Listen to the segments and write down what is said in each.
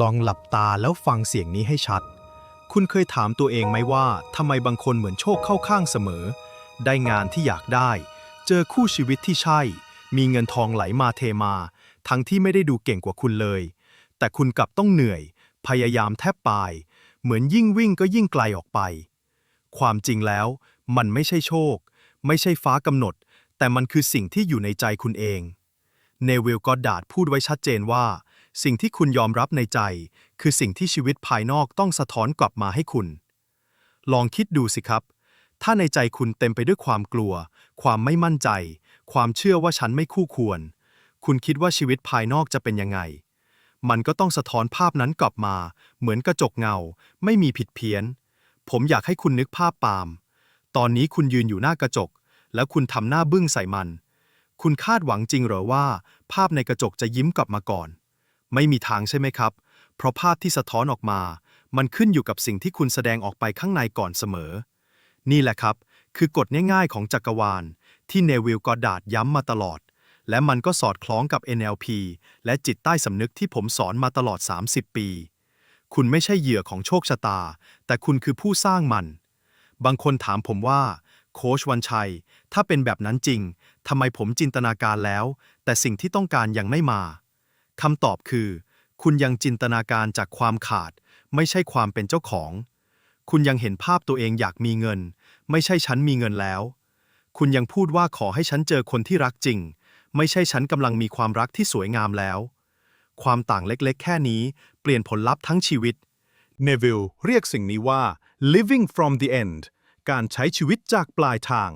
ลองหลับตาแล้วฟังเสียงนี้ให้ชัด คุณเคยถามตัวเองไหมว่าทำไมบางคนเหมือนโชคเข้าข้างเสมอ ได้งานที่อยากได้ เจอคู่ชีวิตที่ใช่ มีเงินทองไหลมาเทมา ทั้งที่ไม่ได้ดูเก่งกว่าคุณเลย แต่คุณกลับต้องเหนื่อย พยายามแทบตาย เหมือนยิ่งวิ่งก็ยิ่งไกลออกไป ความจริงแล้ว มันไม่ใช่โชค ไม่ใช่ฟ้ากำหนด แต่มันคือสิ่งที่อยู่ในใจคุณเอง เนวิลกอดดาดพูดไว้ชัดเจนว่า สิ่งที่คุณยอมรับในใจ คือสิ่งที่ชีวิตภายนอกต้องสะท้อนกลับมาให้คุณ ลองคิดดูสิครับ ถ้าในใจคุณเต็มไปด้วยความกลัว ความไม่มั่นใจ ความเชื่อว่าฉันไม่คู่ควร คุณคิดว่าชีวิตภายนอกจะเป็นยังไง มันก็ต้องสะท้อนภาพนั้นกลับมา เหมือนกระจกเงา ไม่มีผิดเพี้ยน ผมอยากให้คุณนึกภาพปาล์มตอนนี้คุณยืนอยู่หน้ากระจก แล้วคุณทำหน้าบึ้งใส่มัน คุณคาดหวังจริงเหรอว่า ภาพในกระจกจะยิ้มกลับมาก่อน ไม่มีทางใช่ไหมครับ เพราะภาพที่สะท้อนออกมา มันขึ้นอยู่กับสิ่งที่คุณแสดงออกไปข้างในก่อนเสมอ นี่แหละครับ คือกฎง่ายๆของจักรวาล ที่เนวิลกอดดาดย้ำมาตลอด และมันก็สอดคล้องกับ NLP และจิตใต้สำนึกที่ผมสอนมาตลอด 30 ปี คุณไม่ใช่เหยื่อของโชคชะตา แต่คุณคือผู้สร้างมัน บางคนถามผมว่า โค้ชวันชัย ถ้าเป็นแบบนั้นจริงทำไมผมจินตนาการแล้ว แต่สิ่งที่ต้องการยังไม่มา คำตอบคือ คุณยังจินตนาการจากความขาด ไม่ใช่ความเป็นเจ้าของ คุณยังเห็นภาพตัวเองอยากมีเงิน ไม่ใช่ฉันมีเงินแล้ว คุณยังพูดว่าขอให้ฉันเจอคนที่รักจริง ไม่ใช่ฉันกำลังมีความรักที่สวยงามแล้ว ความต่างเล็กๆ แค่นี้เปลี่ยนผลลัพธ์ทั้งชีวิตเนวิลเรียกสิ่งนี้ว่า living from the end การใช้ชีวิตจากปลายทาง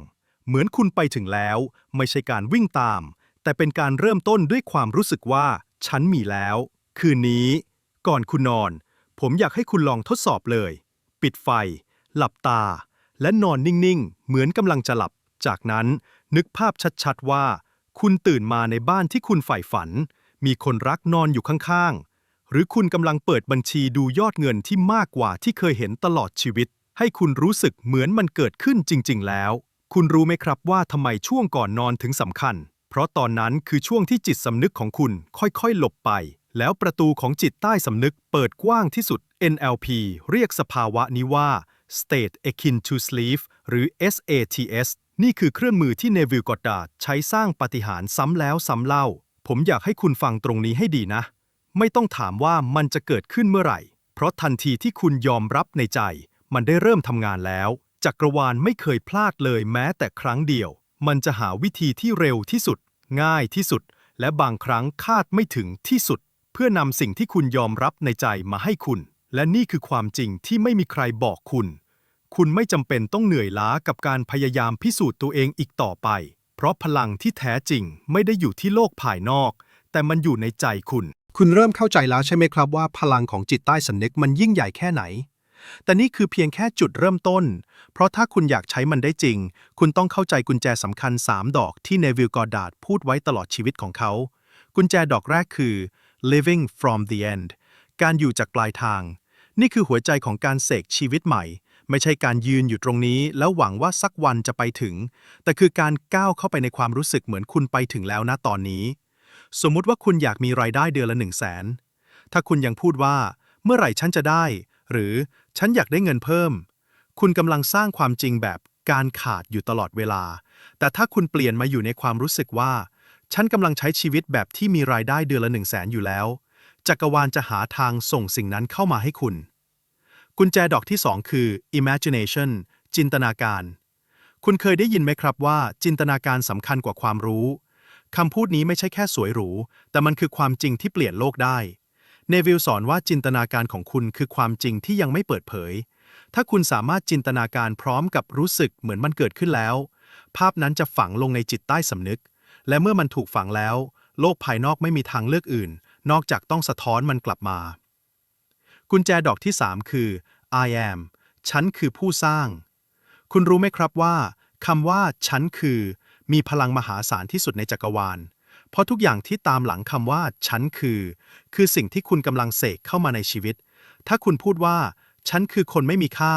เหมือนคุณไปถึงแล้ว ไม่ใช่การวิ่งตาม แต่เป็นการเริ่มต้นด้วยความรู้สึกว่า ฉันมีแล้ว คืนนี้ ก่อนคุณนอน ผมอยากให้คุณลองทดสอบเลย ปิดไฟ หลับตา และนอนนิ่งๆ เหมือนกำลังจะหลับ จากนั้นนึกภาพชัดๆว่า คุณตื่นมาในบ้านที่คุณใฝ่ฝัน มีคนรักนอนอยู่ข้างๆ หรือคุณกำลังเปิดบัญชีดูยอดเงินที่มากกว่าที่เคยเห็นตลอดชีวิต ให้คุณรู้สึกเหมือนมันเกิดขึ้นจริง ๆ แล้ว คุณรู้ไหมครับว่าทำไมช่วงก่อนนอนถึงสำคัญ เพราะตอนนั้นคือช่วงที่จิตสำนึกของคุณค่อยๆ หลบไป แล้วประตูของจิตใต้สำนึกเปิดกว้างที่สุด NLP เรียกสภาวะนี้ว่า state akin to sleep หรือ SATS นี่คือเครื่องมือที่เนวิลกอดดาร์ดใช้สร้างปาฏิหารย์ซ้ำแล้วซ้ำเล่า ผมอยากให้คุณฟังตรงนี้ให้ดีนะ ไม่ต้องถามว่ามันจะเกิดขึ้นเมื่อไหร่ เพราะทันทีที่คุณยอมรับในใจ มันได้เริ่มทำงานแล้ว จักรวาลไม่เคยพลาดเลยแม้แต่ครั้งเดียว มันจะหาวิธีที่เร็วที่สุด ง่ายที่สุด และบางครั้งคาดไม่ถึงที่สุด เพื่อนำสิ่งที่คุณยอมรับในใจมาให้คุณ และนี่คือความจริงที่ไม่มีใครบอกคุณ คุณไม่จำเป็นต้องเหนื่อยล้ากับการพยายามพิสูจน์ตัวเองอีกต่อไป เพราะพลังที่แท้จริงไม่ได้อยู่ที่โลกภายนอก แต่มันอยู่ในใจคุณ คุณเริ่มเข้าใจแล้วใช่ไหมครับว่าพลังของจิตใต้สำนึกมันยิ่งใหญ่แค่ไหน แต่นี่คือเพียงแค่จุดเริ่มต้น เพราะถ้าคุณอยากใช้มันได้จริง คุณต้องเข้าใจกุญแจสำคัญ 3 ดอกที่เนวิลกอร์ดาดพูดไว้ตลอดชีวิตของเขา กุญแจดอกแรกคือ living from the end การอยู่จากปลายทาง นี่คือหัวใจของการเสกชีวิตใหม่ ไม่ใช่การยืนอยู่ตรงนี้ แล้วหวังว่าสักวันจะไปถึง แต่คือการก้าวเข้าไปในความรู้สึกเหมือนคุณไปถึงแล้วนะตอนนี้ สมมุติว่าคุณอยากมีรายได้เดือนละ1 0 0 0 0แสนถ้าคุณยังพูดว่า เมื่อไหร่ฉันจะได้ หรือฉันอยากได้เงินเพิ่ม คุณกำลังสร้างความจริงแบบการขาดอยู่ตลอดเวลา แต่ถ้าคุณเปลี่ยนมาอยู่ในความรู้สึกว่า ฉันกำลังใช้ชีวิตแบบที่มีรายได้เดือนละ1 0 0 0 0แสนอยู่แล้ว จักรวาลจะหาทางส่งสิ่งนั้นเข้ามาให้คุณ กุญแจดอกที่ 2 คือ imagination จินตนาการ คุณเคยได้ยินไหมครับว่า จินตนาการสำคัญกว่าความรู้คำพูดนี้ไม่ใช่แค่สวยหรู แต่มันคือความจริงที่เปลี่ยนโลกได้ เนวิลสอนว่าจินตนาการของคุณคือความจริงที่ยังไม่เปิดเผย ถ้าคุณสามารถจินตนาการพร้อมกับรู้สึกเหมือนมันเกิดขึ้นแล้ว ภาพนั้นจะฝังลงในจิตใต้สำนึก และเมื่อมันถูกฝังแล้ว โลกภายนอกไม่มีทางเลือกอื่น นอกจากต้องสะท้อนมันกลับมา กุญแจดอกที่ 3 คือ I am ฉันคือผู้สร้าง คุณรู้ไหมครับว่าคำว่า ฉันคือ มีพลังมหาศาลที่สุดในจักรวาล เพราะทุกอย่างที่ตามหลังคำว่า ฉันคือ คือสิ่งที่คุณกำลังเสกเข้ามาในชีวิต ถ้าคุณพูดว่า ฉันคือคนไม่มีค่า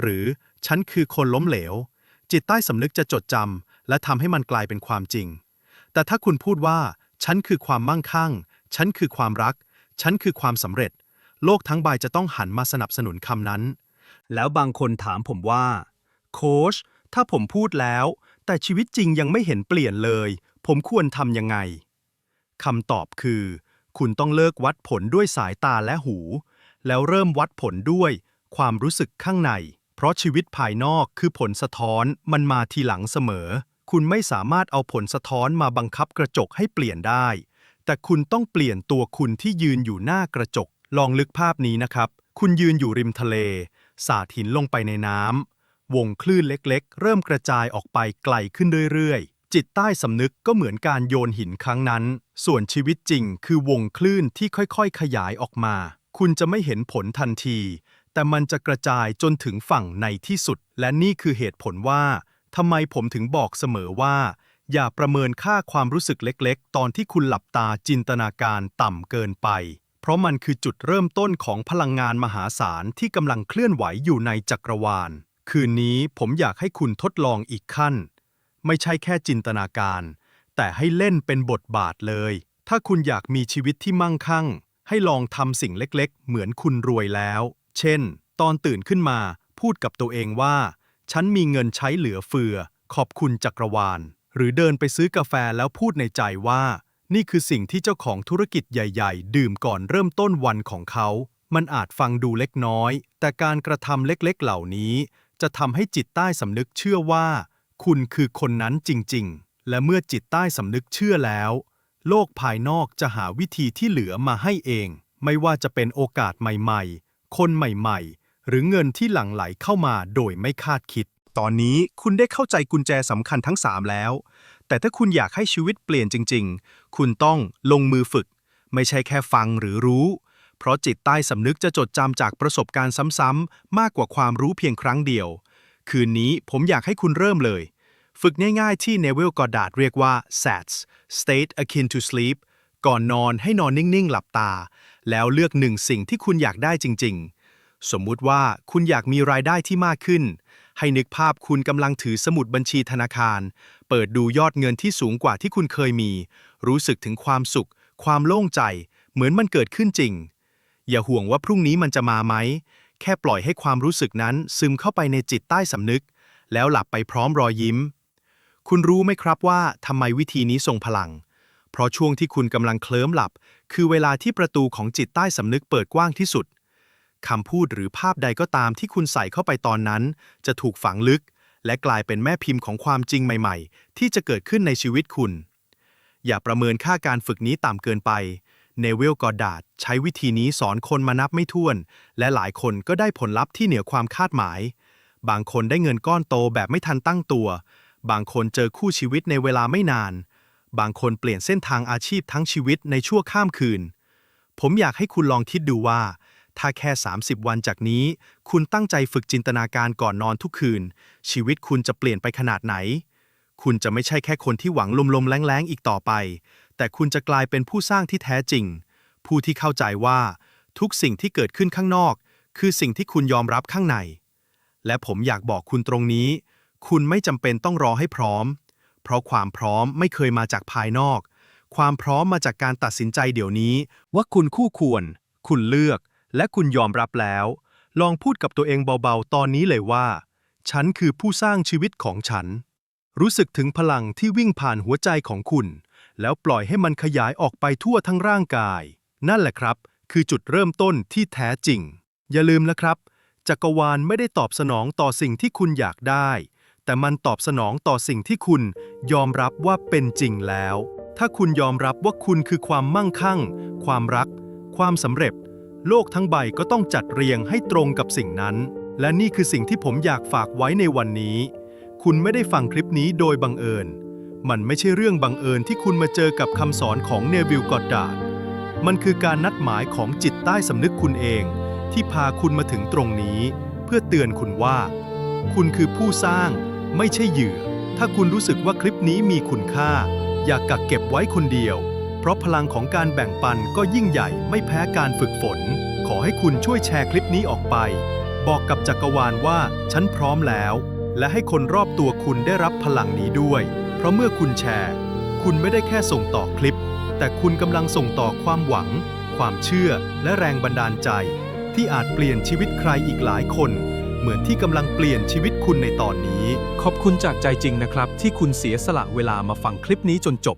หรือฉันคือคนล้มเหลว จิตใต้สำนึกจะจดจำและทำให้มันกลายเป็นความจริง แต่ถ้าคุณพูดว่า ฉันคือความมั่งคั่ง ฉันคือความรัก ฉันคือความสำเร็จ โลกทั้งใบจะต้องหันมาสนับสนุนคำนั้น แล้วบางคนถามผมว่า โค้ชถ้าผมพูดแล้ว แต่ชีวิตจริงยังไม่เห็นเปลี่ยนเลย ผมควรทำยังไงคำตอบคือ คุณต้องเลิกวัดผลด้วยสายตาและหู แล้วเริ่มวัดผลด้วย ความรู้สึกข้างใน เพราะชีวิตภายนอกคือผลสะท้อนมันมาทีหลังเสมอ คุณไม่สามารถเอาผลสะท้อนมาบังคับกระจกให้เปลี่ยนได้ แต่คุณต้องเปลี่ยนตัวคุณที่ยืนอยู่หน้ากระจก ลองลึกภาพนี้นะครับ คุณยืนอยู่ริมทะเล สาดหินลงไปในน้ำวงคลื่นเล็กๆ เริ่มกระจายออกไปไกลขึ้นเรื่อยๆ จิตใต้สำนึกก็เหมือนการโยนหินครั้งนั้น ส่วนชีวิตจริงคือวงคลื่นที่ค่อยๆ ขยายออกมา คุณจะไม่เห็นผลทันที แต่มันจะกระจายจนถึงฝั่งในที่สุด และนี่คือเหตุผลว่าทำไมผมถึงบอกเสมอว่า อย่าประเมินค่าความรู้สึกเล็กๆ ตอนที่คุณหลับตาจินตนาการต่ำเกินไป เพราะมันคือจุดเริ่มต้นของพลังงานมหาศาลที่กำลังเคลื่อนไหวอยู่ในจักรวาล คืนนี้ผมอยากให้คุณทดลองอีกขั้น ไม่ใช่แค่จินตนาการ แต่ให้เล่นเป็นบทบาทเลย ถ้าคุณอยากมีชีวิตที่มั่งคั่ง ให้ลองทำสิ่งเล็กๆ เหมือนคุณรวยแล้ว เช่น ตอนตื่นขึ้นมา พูดกับตัวเองว่า ฉันมีเงินใช้เหลือเฟือ ขอบคุณจักรวาล หรือเดินไปซื้อกาแฟแล้วพูดในใจว่า นี่คือสิ่งที่เจ้าของธุรกิจใหญ่ ๆ ดื่มก่อนเริ่มต้นวันของเขา มันอาจฟังดูเล็กน้อย แต่การกระทำเล็กๆ เหล่านี้ จะทำให้จิตใต้สำนึกเชื่อว่า คุณคือคนนั้นจริง ๆ และเมื่อจิตใต้สำนึกเชื่อแล้ว โลกภายนอกจะหาวิธีที่เหลือมาให้เอง ไม่ว่าจะเป็นโอกาสใหม่ๆ คนใหม่ๆ หรือเงินที่หลั่งไหลเข้ามาโดยไม่คาดคิด ตอนนี้คุณได้เข้าใจกุญแจสำคัญทั้ง 3 แล้ว แต่ถ้าคุณอยากให้ชีวิตเปลี่ยนจริง ๆ คุณต้องลงมือฝึก ไม่ใช่แค่ฟังหรือรู้ เพราะจิตใต้สำนึกจะจดจำจากประสบการณ์ซ้ำๆมากกว่าความรู้เพียงครั้งเดียว คืนนี้ผมอยากให้คุณเริ่มเลย ฝึกง่ายๆที่เนวิลกอดาดเรียกว่า SATS State Akin to Sleep ก่อนนอนให้นอนนิ่งๆ หลับตา แล้วเลือกหนึ่งสิ่งที่คุณอยากได้จริง ๆ สมมุติว่าคุณอยากมีรายได้ที่มากขึ้น ให้นึกภาพคุณกำลังถือสมุดบัญชีธนาคาร เปิดดูยอดเงินที่สูงกว่าที่คุณเคยมี รู้สึกถึงความสุข ความโล่งใจ เหมือนมันเกิดขึ้นจริง อย่าห่วงว่าพรุ่งนี้มันจะมาไหม แค่ปล่อยให้ความรู้สึกนั้นซึมเข้าไปในจิตใต้สำนึก แล้วหลับไปพร้อมรอยยิ้ม คุณรู้ไหมครับว่าทำไมวิธีนี้ทรงพลัง เพราะช่วงที่คุณกำลังเคลิ้มหลับ คือเวลาที่ประตูของจิตใต้สำนึกเปิดกว้างที่สุดคำพูดหรือภาพใดก็ตามที่คุณใส่เข้าไปตอนนั้น จะถูกฝังลึก และกลายเป็นแม่พิมพ์ของความจริงใหม่ ๆ ที่จะเกิดขึ้นในชีวิตคุณ อย่าประเมินค่าการฝึกนี้ต่ำเกินไป เนวิลกอดาดใช้วิธีนี้สอนคนมานับไม่ถ้วน และหลายคนก็ได้ผลลัพธ์ที่เหนือความคาดหมาย บางคนได้เงินก้อนโตแบบไม่ทันตั้งตัว บางคนเจอคู่ชีวิตในเวลาไม่นาน บางคนเปลี่ยนเส้นทางอาชีพทั้งชีวิตในชั่วข้ามคืน ผมอยากให้คุณลองคิดดูว่า ถ้าแค่ 30 วันจากนี้ คุณตั้งใจฝึกจินตนาการก่อนนอนทุกคืน ชีวิตคุณจะเปลี่ยนไปขนาดไหน คุณจะไม่ใช่แค่คนที่หวังลมๆแรงๆอีกต่อไป แต่คุณจะกลายเป็นผู้สร้างที่แท้จริง ผู้ที่เข้าใจว่า ทุกสิ่งที่เกิดขึ้นข้างนอก คือสิ่งที่คุณยอมรับข้างใน และผมอยากบอกคุณตรงนี้ คุณไม่จำเป็นต้องรอให้พร้อม เพราะความพร้อมไม่เคยมาจากภายนอก ความพร้อมมาจากการตัดสินใจเดี๋ยวนี้ ว่าคุณคู่ควร คุณเลือก และคุณยอมรับแล้ว ลองพูดกับตัวเองเบาๆ ตอนนี้เลยว่า ฉันคือผู้สร้างชีวิตของฉัน รู้สึกถึงพลังที่วิ่งผ่านหัวใจของคุณ แล้วปล่อยให้มันขยายออกไปทั่วทั้งร่างกาย นั่นแหละครับ คือจุดเริ่มต้นที่แท้จริง อย่าลืมนะครับ จักรวาลไม่ได้ตอบสนองต่อสิ่งที่คุณอยากได้ แต่มันตอบสนองต่อสิ่งที่คุณยอมรับว่าเป็นจริงแล้ว ถ้าคุณยอมรับว่าคุณคือความมั่งคั่ง ความรัก ความสำเร็จ โลกทั้งใบก็ต้องจัดเรียงให้ตรงกับสิ่งนั้น และนี่คือสิ่งที่ผมอยากฝากไว้ในวันนี้ คุณไม่ได้ฟังคลิปนี้โดยบังเอิญ มันไม่ใช่เรื่องบังเอิญที่คุณมาเจอกับคำสอนของเนวิลกอดดาร์ดมันคือการนัดหมายของจิตใต้สำนึกคุณเอง ที่พาคุณมาถึงตรงนี้ เพื่อเตือนคุณว่า คุณคือผู้สร้าง ไม่ใช่เหยื่อ ถ้าคุณรู้สึกว่าคลิปนี้มีคุณค่า อย่ากกักเก็บไว้คนเดียว เพราะพลังของการแบ่งปันก็ยิ่งใหญ่ไม่แพ้การฝึกฝน ขอให้คุณช่วยแชร์คลิปนี้ออกไป บอกกับจักรวาลว่าฉันพร้อมแล้ว และให้คนรอบตัวคุณได้รับพลังนี้ด้วย เพราะเมื่อคุณแชร์ คุณไม่ได้แค่ส่งต่อคลิป แต่คุณกำลังส่งต่อความหวัง ความเชื่อและแรงบันดาลใจ ที่อาจเปลี่ยนชีวิตใครอีกหลายคน เหมือนที่กำลังเปลี่ยนชีวิตคุณในตอนนี้ ขอบคุณจากใจจริงนะครับ ที่คุณเสียสละเวลามาฟังคลิปนี้จนจบ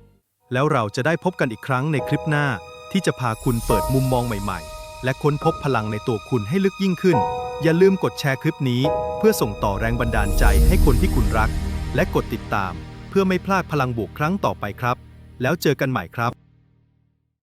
แล้วเราจะได้พบกันอีกครั้งในคลิปหน้า ที่จะพาคุณเปิดมุมมองใหม่ ๆ และค้นพบพลังในตัวคุณให้ลึกยิ่งขึ้น อย่าลืมกดแชร์คลิปนี้ เพื่อส่งต่อแรงบันดาลใจให้คนที่คุณรัก และกดติดตามเพื่อไม่พลาดพลังบวกครั้งต่อไปครับ แล้วเจอกันใหม่ครับ